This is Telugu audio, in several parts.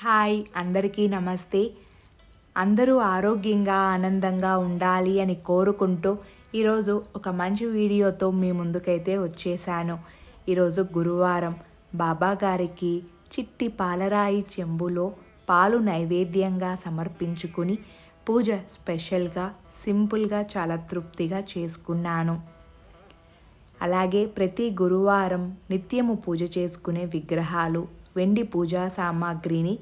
హాయ్ అందరికీ నమస్తే. అందరూ ఆరోగ్యంగా ఆనందంగా ఉండాలి అని కోరుకుంటూ ఈరోజు ఒక మంచి వీడియోతో మీ ముందుకైతే వచ్చేసాను. ఈరోజు గురువారం బాబా గారికి చిట్టి పాలరాయి చెంబులో పాలు నైవేద్యంగా సమర్పించుకుని పూజ స్పెషల్గా సింపుల్గా చాలా తృప్తిగా చేసుకున్నాను. అలాగే ప్రతి గురువారం నిత్యము పూజ చేసుకునే విగ్రహాలు వెండి పూజా సామాగ్రిని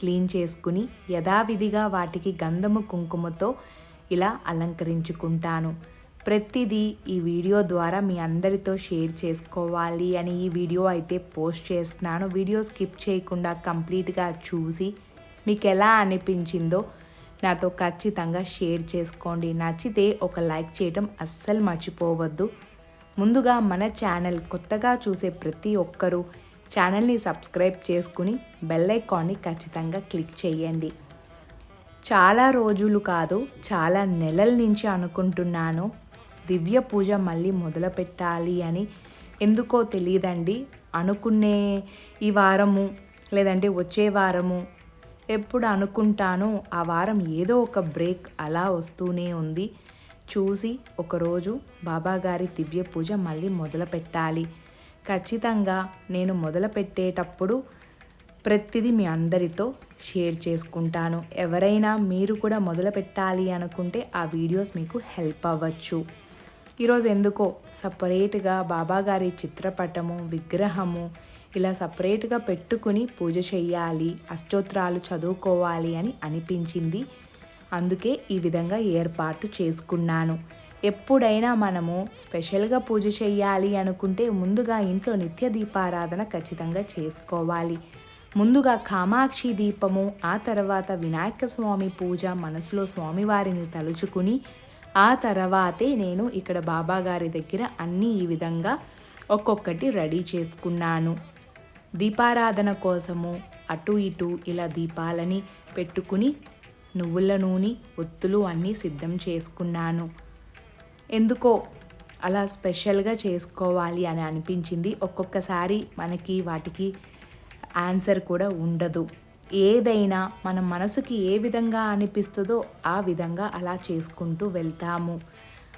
క్లీన్ చేసుకుని యథావిధిగా వాటికి గంధము కుంకుమతో ఇలా అలంకరించుకుంటాను. ప్రతిదీ ఈ వీడియో ద్వారా మీ అందరితో షేర్ చేసుకోవాలి అని ఈ వీడియో అయితే పోస్ట్ చేస్తున్నాను. వీడియో స్కిప్ చేయకుండా కంప్లీట్గా చూసి మీకు ఎలా అనిపించిందో నాతో ఖచ్చితంగా షేర్ చేసుకోండి. నచ్చితే ఒక లైక్ చేయడం అస్సలు మర్చిపోవద్దు. ముందుగా మన ఛానల్ కొత్తగా చూసే ప్రతి ఒక్కరూ ఛానల్ని సబ్స్క్రైబ్ చేసుకుని బెల్ ఐకాన్ని ఖచ్చితంగా క్లిక్ చేయండి. చాలా రోజులు కాదు చాలా నెలల నుంచి అనుకుంటున్నాను. దివ్య పూజ మళ్ళీ మొదలు పెట్టాలి అని ఎందుకో తెలియదండి. అనుకునే ఈ వారము లేదంటే వచ్చే వారము ఎప్పుడు అనుకుంటానో ఆ వారం ఏదో ఒక బ్రేక్ అలా వస్తూనే ఉంది. చూసి ఒకరోజు బాబాగారి దివ్య పూజ మళ్ళీ మొదలు పెట్టాలి ఖచ్చితంగా నేను మొదలుపెట్టేటప్పుడు ప్రతిదీ మీ అందరితో షేర్ చేసుకుంటాను. ఎవరైనా మీరు కూడా మొదలు పెట్టాలి అనుకుంటే ఆ వీడియోస్ మీకు హెల్ప్ అవ్వచ్చు. ఈరోజు ఎందుకో సపరేట్గా బాబాగారి చిత్రపటము విగ్రహము ఇలా సపరేట్గా పెట్టుకుని పూజ చేయాలి అష్టోత్రాలు చదువుకోవాలి అని అనిపించింది. అందుకే ఈ విధంగా ఏర్పాటు చేసుకున్నాను. ఎప్పుడైనా మనము స్పెషల్గా పూజ చేయాలి అనుకుంటే ముందుగా ఇంట్లో నిత్య దీపారాధన ఖచ్చితంగా చేసుకోవాలి. ముందుగా కామాక్షి దీపము ఆ తర్వాత వినాయక స్వామి పూజ మనసులో స్వామివారిని తలుచుకుని ఆ తర్వాతే నేను ఇక్కడ బాబాగారి దగ్గర అన్నీ ఈ విధంగా ఒక్కొక్కటి రెడీ చేసుకున్నాను. దీపారాధన కోసము అటు ఇటు ఇలా దీపాలని పెట్టుకుని నువ్వుల నూనె ఒత్తులు అన్నీ సిద్ధం చేసుకున్నాను. ఎందుకో అలా స్పెషల్గా చేసుకోవాలి అని అనిపించింది. ఒక్కొక్కసారి మనకి వాటికి ఆన్సర్ కూడా ఉండదు. ఏదైనా మన మనసుకి ఏ విధంగా అనిపిస్తుందో ఆ విధంగా అలా చేసుకుంటూ వెళ్తాము.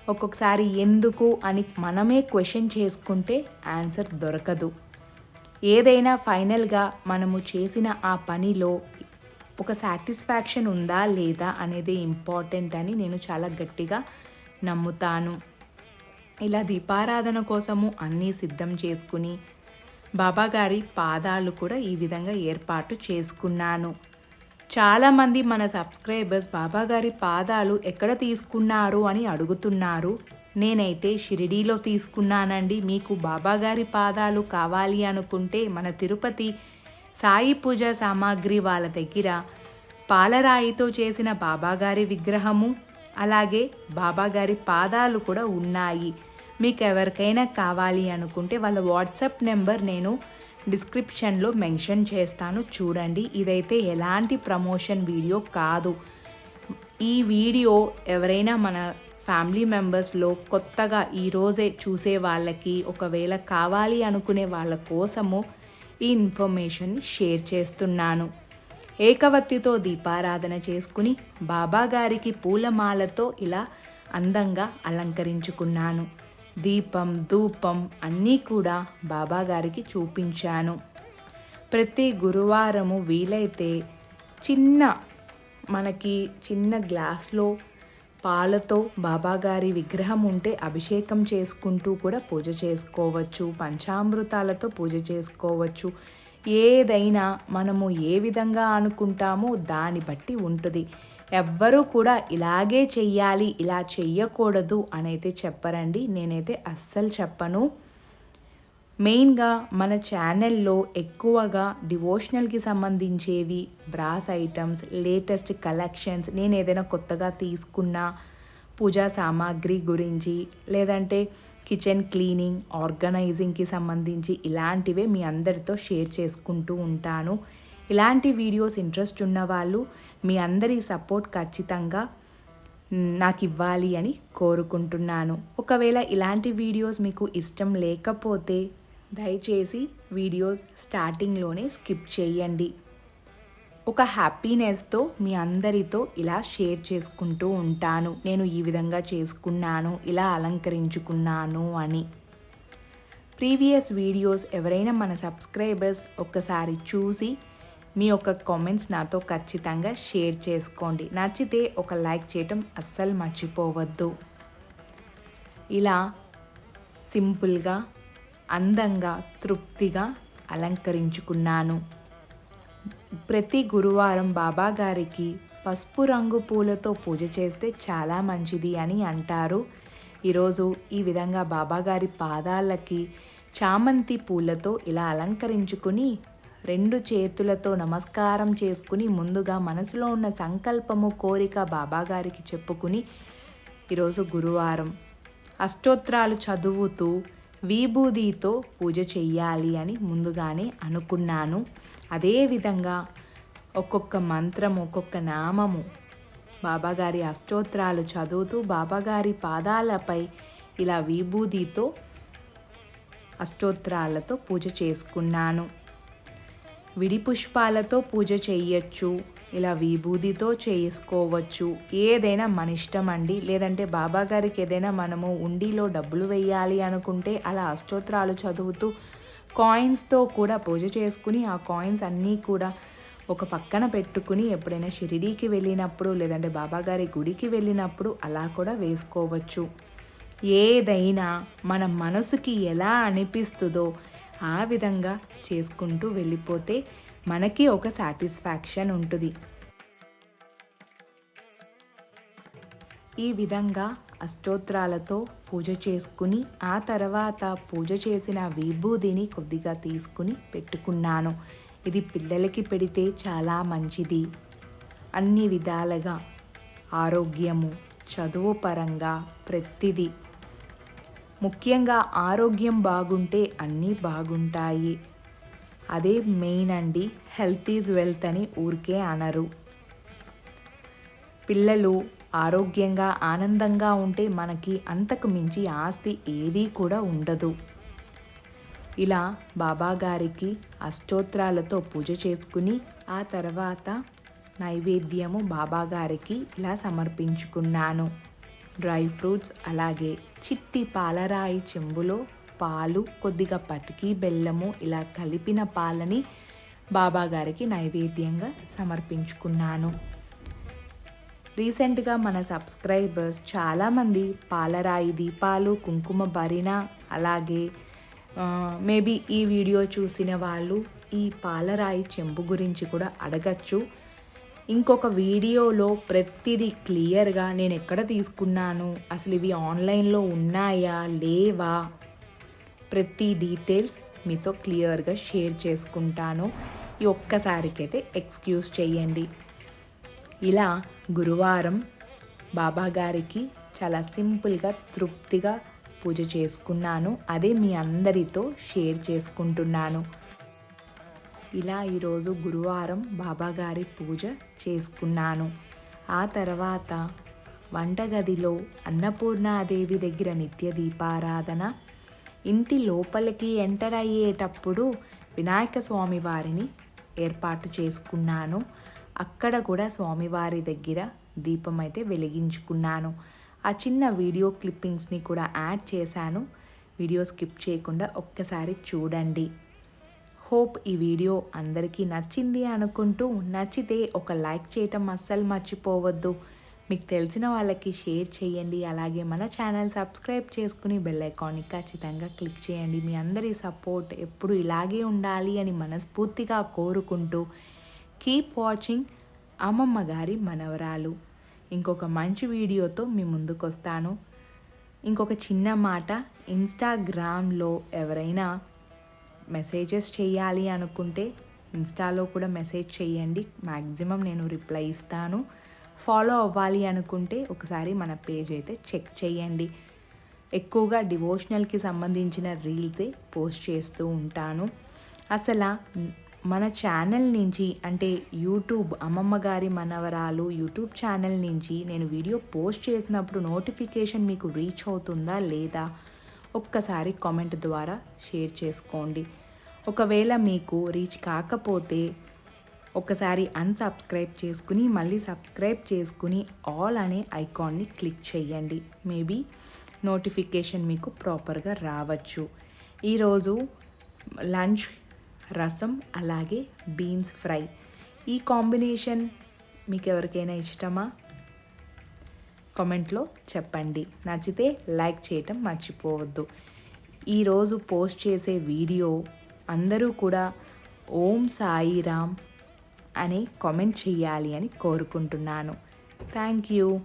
ఒక్కొక్కసారి ఎందుకు అని మనమే క్వశ్చన్ చేసుకుంటే ఆన్సర్ దొరకదు. ఏదైనా ఫైనల్గా మనము చేసిన ఆ పనిలో ఒక సాటిస్ఫాక్షన్ ఉందా లేదా అనేది ఇంపార్టెంట్ అని నేను చాలా గట్టిగా నమ్ముతాను. ఇలా దీపారాధన కోసము అన్నీ సిద్ధం చేసుకుని బాబాగారి పాదాలు కూడా ఈ విధంగా ఏర్పాటు చేసుకున్నాను. చాలామంది మన సబ్స్క్రైబర్స్ బాబాగారి పాదాలు ఎక్కడ తీసుకున్నారు అని అడుగుతున్నారు. నేనైతే షిరిడీలో తీసుకున్నానండి. మీకు బాబాగారి పాదాలు కావాలి అనుకుంటే మన తిరుపతి సాయి పూజ సామాగ్రి వాళ్ళ దగ్గర పాలరాయితో చేసిన బాబాగారి విగ్రహము అలాగే బాబాగారి పాదాలు కూడా ఉన్నాయి. మీకు ఎవరికైనా కావాలి అనుకుంటే వాళ్ళ వాట్సాప్ నెంబర్ నేను డిస్క్రిప్షన్లో మెన్షన్ చేస్తాను. చూడండి ఇదైతే ఎలాంటి ప్రమోషన్ వీడియో కాదు. ఈ వీడియో ఎవరైనా మన ఫ్యామిలీ మెంబర్స్లో కొత్తగా ఈరోజే చూసే వాళ్ళకి ఒకవేళ కావాలి అనుకునే వాళ్ళ కోసము ఈ ఇన్ఫర్మేషన్ షేర్ చేస్తున్నాను. ఏకవత్తితో దీపారాధన చేసుకుని బాబాగారికి పూలమాలతో ఇలా అందంగా అలంకరించుకున్నాను. దీపం ధూపం అన్నీ కూడా బాబాగారికి చూపించాను. ప్రతి గురువారము వీలైతే చిన్న మనకి చిన్న గ్లాస్లో పాలతో బాబాగారి విగ్రహం ఉంటే అభిషేకం చేసుకుంటూ కూడా పూజ చేసుకోవచ్చు. పంచామృతాలతో పూజ చేసుకోవచ్చు. ఏదైనా మనము ఏ విధంగా అనుకుంటామో దాన్ని బట్టి ఉంటుంది. ఎవ్వరూ కూడా ఇలాగే చెయ్యాలి ఇలా చెయ్యకూడదు అనైతే చెప్పరండి. నేనైతే అస్సలు చెప్పను. మెయిన్గా మన ఛానల్లో ఎక్కువగా డివోషనల్కి సంబంధించేవి బ్రాస్ ఐటమ్స్ లేటెస్ట్ కలెక్షన్స్ నేను ఏదైనా కొత్తగా తీసుకున్న పూజా సామాగ్రి గురించి లేదంటే కిచెన్ క్లీనింగ్ ఆర్గనైజింగ్కి సంబంధించి ఇలాంటివే మీ అందరితో షేర్ చేసుకుంటూ ఉంటాను. ఇలాంటి వీడియోస్ ఇంట్రెస్ట్ ఉన్న వాళ్ళు మీ అందరి సపోర్ట్ ఖచ్చితంగా నాకు ఇవ్వాలి అని కోరుకుంటున్నాను. ఒకవేళ ఇలాంటి వీడియోస్ మీకు ఇష్టం లేకపోతే దయచేసి వీడియోస్ స్టార్టింగ్లోనే స్కిప్ చేయండి. ఒక హ్యాపీనెస్తో మీ అందరితో ఇలా షేర్ చేసుకుంటూ ఉంటాను. నేను ఈ విధంగా చేసుకున్నాను ఇలా అలంకరించుకున్నాను అని. ప్రీవియస్ వీడియోస్ ఎవరైనా మన సబ్స్క్రైబర్స్ ఒక్కసారి చూసి మీ యొక్క కామెంట్స్ నాతో ఖచ్చితంగా షేర్ చేసుకోండి. నచ్చితే ఒక లైక్ చేయటం అస్సలు మర్చిపోవద్దు. ఇలా సింపుల్గా అందంగా తృప్తిగా అలంకరించుకున్నాను. ప్రతి గురువారం బాబా గారికి పసుపు రంగు పూలతో పూజ చేస్తే చాలా మంచిది అని అంటారు. ఈరోజు ఈ విధంగా బాబాగారి పాదాలకి చామంతి పూలతో ఇలా అలంకరించుకుని రెండు చేతులతో నమస్కారం చేసుకుని ముందుగా మనసులో ఉన్న సంకల్పము కోరిక బాబాగారికి చెప్పుకుని ఈరోజు గురువారం అష్టోత్రాలు చదువుతూ విభూదితో పూజ చెయ్యాలి అని ముందుగానే అనుకున్నాను. అదేవిధంగా ఒక్కొక్క మంత్రం ఒక్కొక్క నామము బాబాగారి అష్టోత్రాలు చదువుతూ బాబాగారి పాదాలపై ఇలా విభూదితో అష్టోత్రాలతో పూజ చేసుకున్నాను. విడి పుష్పాలతో పూజ చేయొచ్చు ఇలా విభూదితో చేసుకోవచ్చు. ఏదైనా మన ఇష్టం అండి. లేదంటే బాబా గారికి ఏదైనా మనము ఉండిలో డబ్బులు వేయాలి అనుకుంటే అలా అష్టోత్తరాలు చదువుతూ కాయిన్స్తో కూడా పూజ చేసుకుని ఆ కాయిన్స్ అన్నీ కూడా ఒక పక్కన పెట్టుకుని ఎప్పుడైనా షిరిడీకి వెళ్ళినప్పుడు లేదంటే బాబాగారి గుడికి వెళ్ళినప్పుడు అలా కూడా వేసుకోవచ్చు. ఏదైనా మన మనసుకి ఎలా అనిపిస్తుందో ఆ విధంగా చేసుకుంటూ వెళ్ళిపోతే మనకి ఒక సాటిస్ఫాక్షన్ ఉంటుంది. ఈ విధంగా అష్టోత్రాలతో పూజ చేసుకుని ఆ తర్వాత పూజ చేసిన విభూదిని కొద్దిగా తీసుకుని పెట్టుకున్నాను. ఇది పిల్లలకి పెడితే చాలా మంచిది. అన్ని విధాలుగా ఆరోగ్యము చదువు పరంగా ప్రతిదీ. ముఖ్యంగా ఆరోగ్యం బాగుంటే అన్నీ బాగుంటాయి. అదే మెయిన్ అండి హెల్త్ ఈజ్ వెల్త్ అని ఊరికే అనరు. పిల్లలు ఆరోగ్యంగా ఆనందంగా ఉంటే మనకి అంతకు మించి ఆస్తి ఏదీ కూడా ఉండదు. ఇలా బాబాగారికి అష్టోత్రాలతో పూజ చేసుకుని ఆ తర్వాత నైవేద్యము బాబాగారికి ఇలా సమర్పించుకున్నాను. డ్రై ఫ్రూట్స్ అలాగే చిట్టి పాలరాయి చెంబులో పాలు కొద్దిగా పటికి బెల్లము ఇలా కలిపిన పాలని బాబాగారికి నైవేద్యంగా సమర్పించుకున్నాను. రీసెంట్గా మన సబ్స్క్రైబర్స్ చాలామంది పాలరాయి దీపాలు కుంకుమ భరిన అలాగే మేబీ ఈ వీడియో చూసిన వాళ్ళు ఈ పాలరాయి చెంబు గురించి కూడా అడగచ్చు. ఇంకొక వీడియోలో ప్రతిదీ క్లియర్గా నేను ఎక్కడ తీసుకున్నాను? అసలు ఇవి ఆన్లైన్లో ఉన్నాయా? లేవా? ప్రతి డీటెయిల్స్ మీతో క్లియర్గా షేర్ చేసుకుంటాను. ఈ ఒక్కసారికైతే ఎక్స్క్యూజ్ చేయండి. ఇలా గురువారం బాబా గారికి చాలా సింపుల్గా తృప్తిగా పూజ చేసుకున్నాను. అదే మీ అందరితో షేర్ చేసుకుంటున్నాను. ఇలా ఈరోజు గురువారం బాబాగారి పూజ చేసుకున్నాను. ఆ తర్వాత వంటగదిలో అన్నపూర్ణాదేవి దగ్గర నిత్య దీపారాధన ఇంటి లోపలికి ఎంటర్ అయ్యేటప్పుడు వినాయక స్వామి వారిని ఏర్పాటు చేసుకున్నాను. అక్కడ కూడా స్వామివారి దగ్గర దీపం అయితే వెలిగించుకున్నాను. ఆ చిన్న వీడియో క్లిప్పింగ్స్ని కూడా యాడ్ చేశాను. వీడియో స్కిప్ చేయకుండా ఒక్కసారి చూడండి. హోప్ ఈ వీడియో అందరికీ నచ్చింది అనుకుంటూ నచ్చితే ఒక లైక్ చేయటం అస్సలు మర్చిపోవద్దు. మీకు తెలిసిన వాళ్ళకి షేర్ చేయండి. అలాగే మన ఛానల్ సబ్స్క్రైబ్ చేసుకుని బెల్ ఐకాన్ని ఖచ్చితంగా క్లిక్ చేయండి. మీ అందరి సపోర్ట్ ఎప్పుడు ఇలాగే ఉండాలి అని మనస్ఫూర్తిగా కోరుకుంటూ కీప్ వాచింగ్ అమ్మమ్మ గారి మనవరాలు. ఇంకొక మంచి వీడియోతో మీ ముందుకు వస్తాను ఇంకొక చిన్న మాట ఇన్స్టాగ్రామ్లో ఎవరైనా మెసేజెస్ చేయాలి అనుకుంటే ఇన్స్టాలో కూడా మెసేజ్ చేయండి. మ్యాక్సిమం నేను రిప్లై ఇస్తాను. ఫాలో అవ్వాలి అనుకుంటే ఒకసారి మన పేజ్ అయితే చెక్ చేయండి. ఎక్కువగా డివోషనల్కి సంబంధించిన రీల్సే పోస్ట్ చేస్తూ ఉంటాను. అసలు మన ఛానల్ నుంచి అంటే యూట్యూబ్ అమ్మమ్మ గారి మనవరాలు యూట్యూబ్ ఛానల్ నుంచి నేను వీడియో పోస్ట్ చేసినప్పుడు నోటిఫికేషన్ మీకు రీచ్ అవుతుందా లేదా ఒక్కసారి కామెంట్ ద్వారా షేర్ చేసుకోండి. ఒకవేళ మీకు రీచ్ కాకపోతే ఒకసారి అన్సబ్స్క్రైబ్ చేసుకుని మళ్ళీ సబ్స్క్రైబ్ చేసుకుని ఆల్ అనే ఐకాన్ని క్లిక్ చేయండి. మేబీ నోటిఫికేషన్ మీకు ప్రాపర్గా రావచ్చు. ఈరోజు లంచ్ రసం అలాగే బీన్స్ ఫ్రై ఈ కాంబినేషన్ మీకు ఎవరికైనా ఇష్టమా? కామెంట్లో చెప్పండి. నచ్చితే లైక్ చేయటం మర్చిపోవద్దు. ఈరోజు పోస్ట్ చేసే వీడియో అందరూ కూడా ఓం సాయిరామ్ అని కామెంట్ చేయాలి అని కోరుకుంటున్నాను. Thank you.